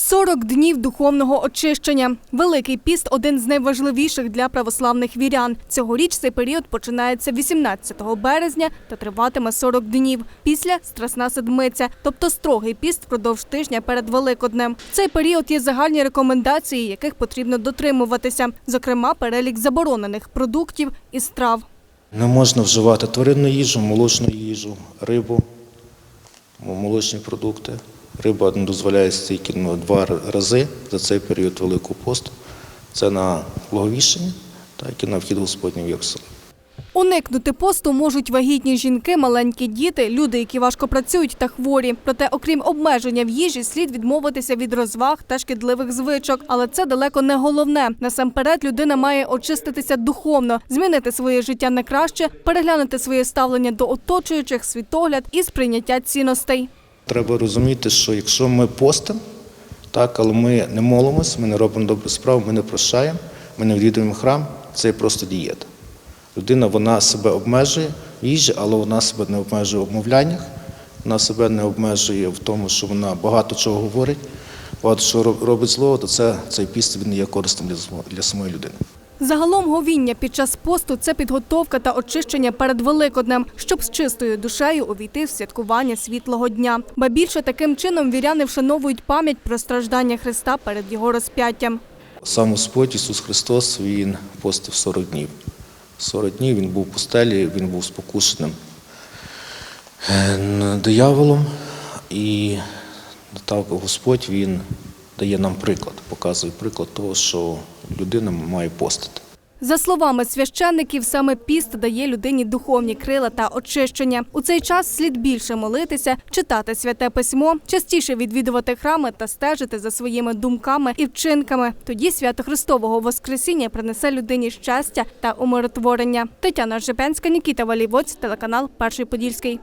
40 днів духовного очищення. Великий піст один з найважливіших для православних вірян. Цьогоріч цей період починається 18 березня та триватиме 40 днів. Після страсна седмиця, тобто строгий піст впродовж тижня перед Великоднем. В цей період є загальні рекомендації, яких потрібно дотримуватися, зокрема перелік заборонених продуктів і страв. Не можна вживати тваринну їжу, молочну їжу, рибу, молочні продукти. Риба дозволяється тільки ну, два рази за цей період Великого посту. Це на Благовіщення, так і на вхід Господній в Єрусалим. Уникнути посту можуть вагітні жінки, маленькі діти, люди, які важко працюють та хворі. Проте, окрім обмеження в їжі, слід відмовитися від розваг та шкідливих звичок. Але це далеко не головне. Насамперед, людина має очиститися духовно, змінити своє життя на краще, переглянути своє ставлення до оточуючих, світогляд і сприйняття цінностей. Треба розуміти, що якщо ми постимо, так, але ми не молимось, ми не робимо добру справу, ми не прощаємо, ми не відвідуємо храм, це є просто дієта. Людина вона себе обмежує в їжі, але вона себе не обмежує в обмовляннях, вона себе не обмежує в тому, що вона багато чого говорить, багато що робить злого, то це, цей піст він є корисним для, для самої людини. Загалом говіння під час посту це підготовка та очищення перед Великоднем, щоб з чистою душею увійти в святкування світлого дня. Ба більше таким чином віряни вшановують пам'ять про страждання Христа перед його розп'яттям. Сам Господь Ісус Христос Він постив 40 днів. 40 днів Він був в пустелі, Він був спокушеним е, дияволом. І так Господь Він дає нам приклад, показує приклад того, що людина має постити. За словами священників, саме піст дає людині духовні крила та очищення. У цей час слід більше молитися, читати святе письмо, частіше відвідувати храми та стежити за своїми думками і вчинками. Тоді свято Христового Воскресіння принесе людині щастя та умиротворення. Тетяна Жепенська, Нікіта Валівоць, телеканал Перший Подільський.